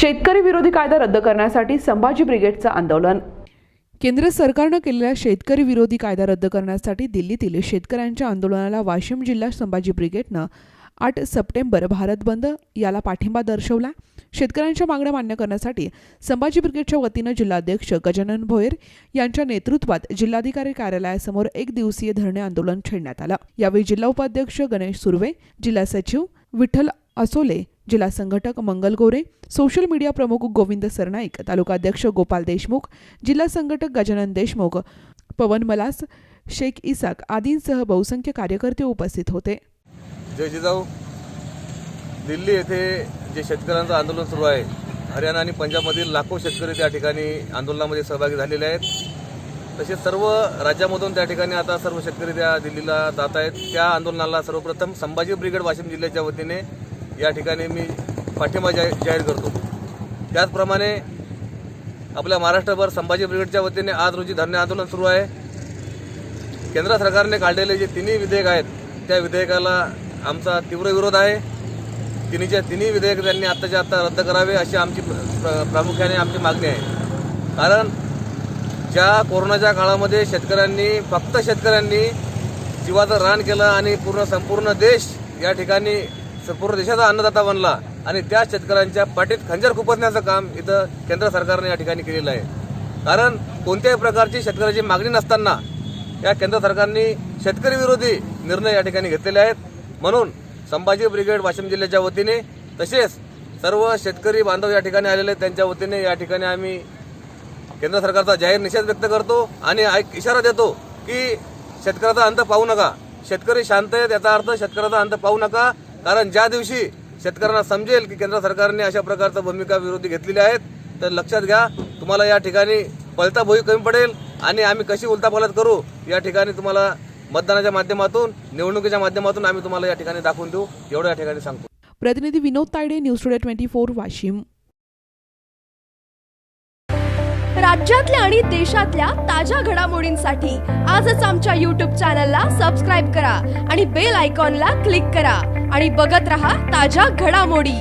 शेतकरी विरोधी कायदा रद्द करण्यासाठी संभाजी ब्रिगेडचं आंदोलन. केंद्र सरकारनं केलेल्या शेतकरी विरोधी कायदा रद्द करण्यासाठी दिल्लीतील शेतकऱ्यांच्या आंदोलनाला वाशिम जिल्हा संभाजी ब्रिगेडनं आठ सप्टेंबर भारत बंद याला पाठिंबा दर्शवला. शेतकऱ्यांच्या मागण्या मान्य करण्यासाठी संभाजी ब्रिगेडच्या वतीनं जिल्हाध्यक्ष गजानन भोयर यांच्या नेतृत्वात जिल्हाधिकारी कार्यालयासमोर एक दिवसीय धरणे आंदोलन छेडण्यात आलं. यावेळी जिल्हा उपाध्यक्ष गणेश सुर्वे जिल्हा सचिव विठ्ठल असोले जिल्हा संघटक मंगल गोरे सोशल मीडिया प्रमुख गोविंद सरनाईक तालुकाध्यक्ष गोपाल देशमुख जिल्हा संघटक गजानन देशमुख पवन मलास शेख इसाक आदींसह बहुसंख्य कार्यकर्ते उपस्थित होते. जय जिजाऊ दिल्ली येथे जे शेतकऱ्यांचं आंदोलन सुरू आहे हरियाणा आणि पंजाबमधील लाखो शेतकरी त्या ठिकाणी आंदोलनामध्ये सहभागी झालेले आहेत. तसेच सर्व राज्यामधून त्या ठिकाणी आता सर्व शेतकरी त्या दिल्लीला जात आहेत. त्या आंदोलनाला सर्वप्रथम संभाजी ब्रिगेड वाशिम जिल्ह्याच्या वतीने या ठिकाणी मी पाठिंबा जाहीर जाहीर करतो. त्याचप्रमाणे आपल्या महाराष्ट्रभर संभाजी ब्रिगेडच्या वतीने आज रोजी धरणे आंदोलन सुरू आहे. केंद्र सरकारने काढलेले जे तिन्ही विधेयक आहेत त्या विधेयकाला आमचा तीव्र विरोध आहे. तिन्हीच्या तिन्ही विधेयक त्यांनी आत्ताच्या आत्ता रद्द करावे अशी आमची प्र- प्र- प्रामुख्याने आमची मागणी आहे. कारण ज्या कोरोनाच्या काळामध्ये शेतकऱ्यांनी फक्त शेतकऱ्यांनी जीवाचं रान केलं आणि पूर्ण संपूर्ण देश या ठिकाणी संपूर्ण देशाचा अन्नदाता बनला आणि त्या शेतकऱ्यांच्या पाठीत खंजर खुपसण्याचं काम इथं केंद्र सरकारने या ठिकाणी केलेलं आहे. कारण कोणत्याही प्रकारची शेतकऱ्याची मागणी नसताना या केंद्र सरकारने शेतकरी विरोधी निर्णय या ठिकाणी घेतलेले आहेत. म्हणून संभाजी ब्रिगेड वाशिम जिल्ह्याच्या वतीने तसेच सर्व शेतकरी बांधव या ठिकाणी आलेले आहेत. त्यांच्या वतीने या ठिकाणी आम्ही केंद्र सरकारचा जाहीर निषेध व्यक्त करतो आणि एक इशारा देतो की शेतकऱ्याचा अंत पाहू नका. शेतकरी शांत आहे याचा अर्थ शेतकऱ्याचा अंत पाहू नका. कारण ज्या दिवशी शेतकऱ्यांना समजेल की केंद्र सरकारने अशा प्रकारचा भूमिका विरोधी घेतलेल्या आहेत तर लक्षात घ्या तुम्हाला या ठिकाणी पलता भोई कमी पडेल आणि आम्ही कशी उलतापालत करू या ठिकाणी तुम्हाला मतदानाच्या माध्यमातून निवडणुकीच्या माध्यमातून आम्ही तुम्हाला या ठिकाणी दाखवून देऊ एवढं या ठिकाणी सांगतो. प्रतिनिधी Vinod Tayade news today twenty four Washim. राज्यातल्या आणि देशातल्या ताज्या घडामोडींसाठी आजच आमच्या यूट्यूब चॅनलला सबस्क्राईब करा आणि बेल आयकॉनला क्लिक करा. आणि बघत रहा ताज्या घडामोडी.